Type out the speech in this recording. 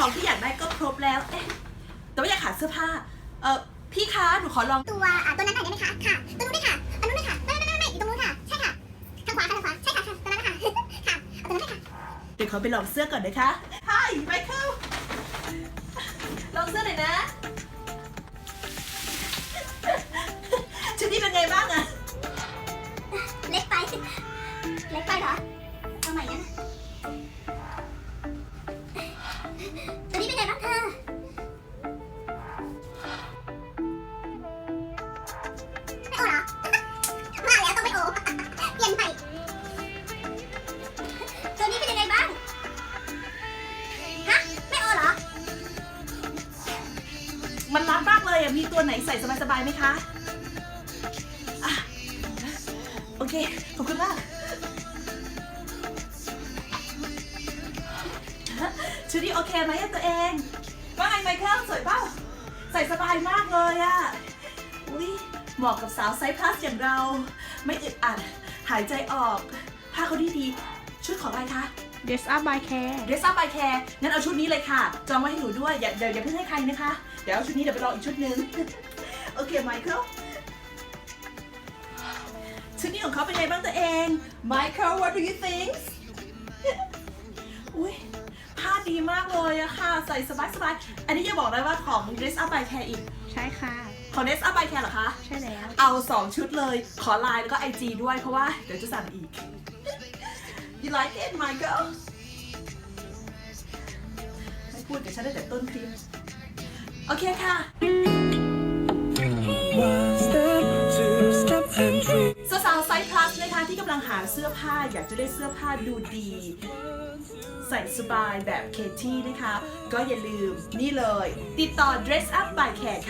ของที่อยากได้ก็ครบแล้ว เอ๊ะ แต่ว่าอยากหาเสื้อผ้า เออพี่คะ หนูขอลอง ตัวอะตัวนั้นหน่อยได้ไหมคะค่ะตัวนู้นด้วยค่ะอันนู้นด้วยค่ะไม่ไม่ไม่ไม่อีกตรงนู้นค่ะ ใช่ค่ะทางขวาค่ะทางขวาใช่ค่ะค่ะตัวนั้นนะคะค่ะเอาตัวนั้นด้วยค่ะเดี๋ยวขอไปลองเสื้อก่อนนะคะ Hi Michael ลองเสื้อหน่อยนะชุดนี้เป็นไงบ้างอะเล็กไปเล็กไปเหรอเอาใหม่นะ มันรัดมากเลยอะมีตัวไหนใส่สบายๆไหมคะอะโอเค ขอบคุณมาก ชุดนี้โอเคไหมอะตัวเอง ว่าไงไมเคิลสวยเปล่าใส่สบายมากเลยอะอุ้ยเหมาะกับสาวไซส์พลัสอย่างเรา ไม่อึดอัด หายใจออก ผ้าเขาดีดี ชุดของอะไรคะ Dress up by care Dress up by care งั้นเอาชุดนี้เลยค่ะ จองไว้ให้หนูด้วย อย่าเดี๋ยวอย่าเพิ่งให้ใครนะคะ เดี๋ยวเอาชุดนี้เดี๋ยวไปลองอีกชุดหนึงโอเคไมเคิลชุดนี้ของเขาเป็นไงบ้างตัวเอง Michael what do you think อุ้ยผ้าดีมากเลยอะค่ะ ใส่สบายสบายๆอันนี้อย่าบอกได้ว่าของ Dress up by care อีก ใช่ค่ะ ของ Dress up by care เหรอคะ ใช่แล้ว เอา 2 ชุดเลย ขอไลน์แล้วก็ IG ด้วยเพราะว่าเดี๋ยวจะสั่งอีก You like it Michael ไม่พูดเดี๋ยวฉันได้แต่ต้นคลิป โอเคค่ะ สาวไซส์ plus นะคะที่กำลังหาเสื้อผ้าอยากจะได้เสื้อผ้าดูดี ใส่สบายแบบเคที่นะคะ ก็อย่าลืมนี่เลย ติดต่อ Dress Up by Care ค่ะ